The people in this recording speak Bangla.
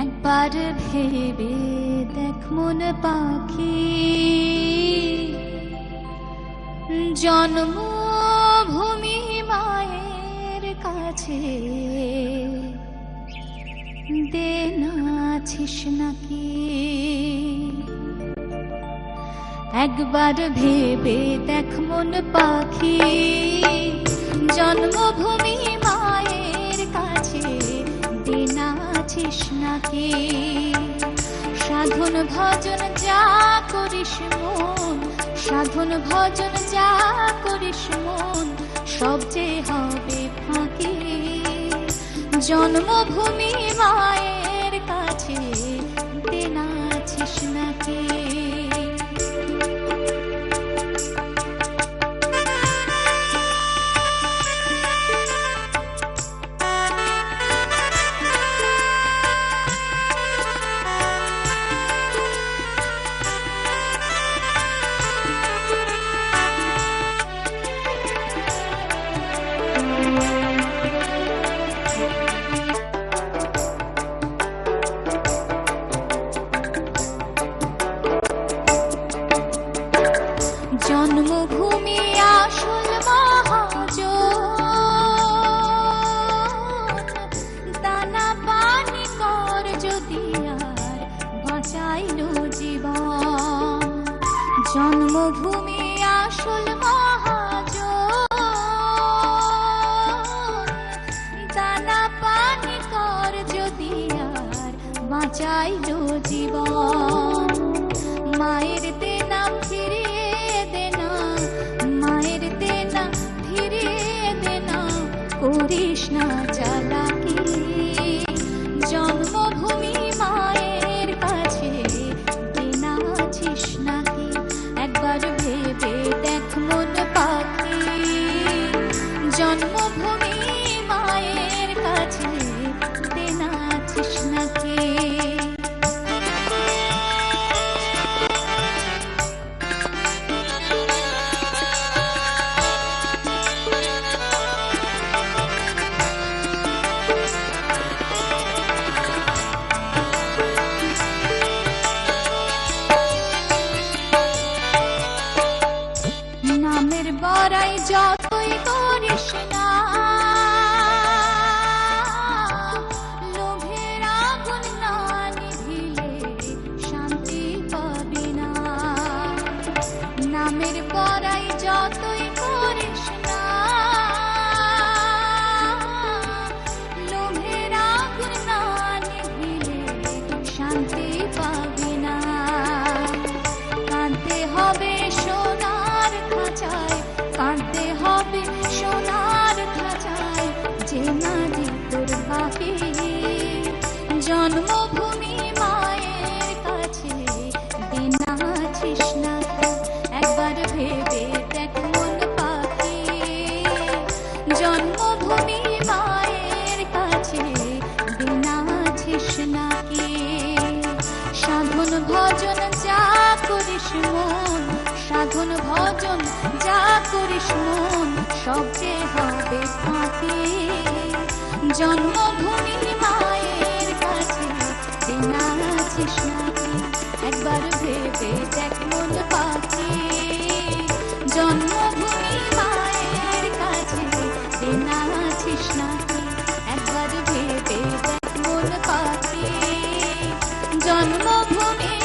একবার ভেবে দেখ মন পাখি। জন্মভূমি মায়ের কাছে। দে নাছিস নাকি? একবার ভেবে দেখ মন পাখি। জন্মভূমি মায়ের কাছে। দিনাছিস নাকি? সাধন ভজন যা করিস মন, সাধন ভজন যা করিস মন, সব যে হবে ফাঁকি। জন্মভূমি মায়ের জন্মভূমি আসল মহাজ দানা পানি কর যদি আর বাঁচাইল জীবন। জন্মভূমি আসল মহাজ দানা পানি কর যদি আর বাঁচাইল জীবন। মায়ের জন্মভূমি মায়ের কাছে দেনা আছিস নাকি? জন্মভূমি মায়ের কাছে। দিনা আছিস একবার ভেবে দেখ মন পাখি। জন্মভূমি মায়ের কাছে আছিস নাকি? সাধন ভজন যা করিস মন, সাধন ভজন যা করিস মন, সব যে হবে ফাঁকি। জন্মভূমি মায়ের নাকি একবার ভেবে মন পাখি জন্মভূমি